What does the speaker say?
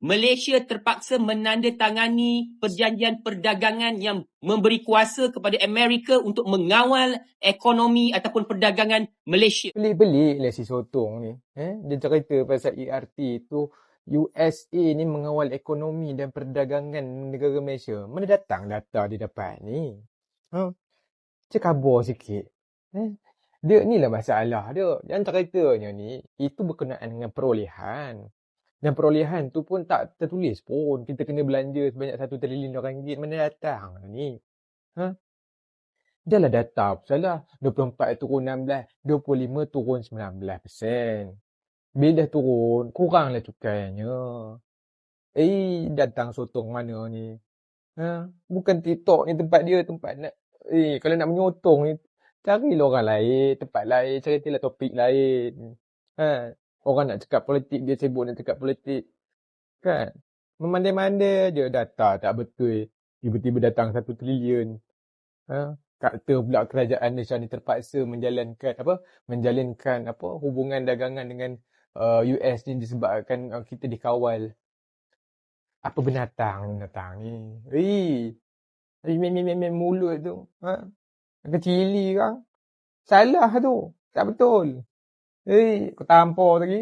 Malaysia terpaksa menandatangani perjanjian perdagangan yang memberi kuasa kepada Amerika untuk mengawal ekonomi ataupun perdagangan Malaysia. Pelik-pelik lah si Sotong ni. Eh? Dia cerita pasal ERT tu USA ni mengawal ekonomi dan perdagangan negara Malaysia. Mana datang data dia dapat ni? Ha? Cik kabar sikit. Eh? Dia ni lah masalah dia. Yang ceritanya ni, itu berkenaan dengan perolehan. Dan perolehan tu pun tak tertulis pun. Kita kena belanja sebanyak satu trilion ringgit. Mana datang ni? Ha? Dah lah data apa salah. 24 turun 16. 25 turun 19 persen. Bila dah turun, kuranglah cukainya. Eh, datang sotong mana ni? Ha? Bukan TikTok ni tempat dia, tempat nak... Eh, kalau nak menyotong ni, carilah orang lain, tempat lain, ceritalah topik lain. Ha? Orang nak cakap politik, dia sibuk nak cakap politik. Kan? Memandai-mandai je data tak betul. Tiba-tiba datang satu trilion. Ha? Kata pula kerajaan Malaysia ni terpaksa menjalankan apa? Menjalinkan apa? Hubungan dagangan dengan uh, US ni disebabkan uh, kita dikawal. Apa binatang binatang ni? Eh. Mem-mem mulut tu. Ha? Kecili kan? Salah tu. Tak betul. Eh, kau tampar lagi.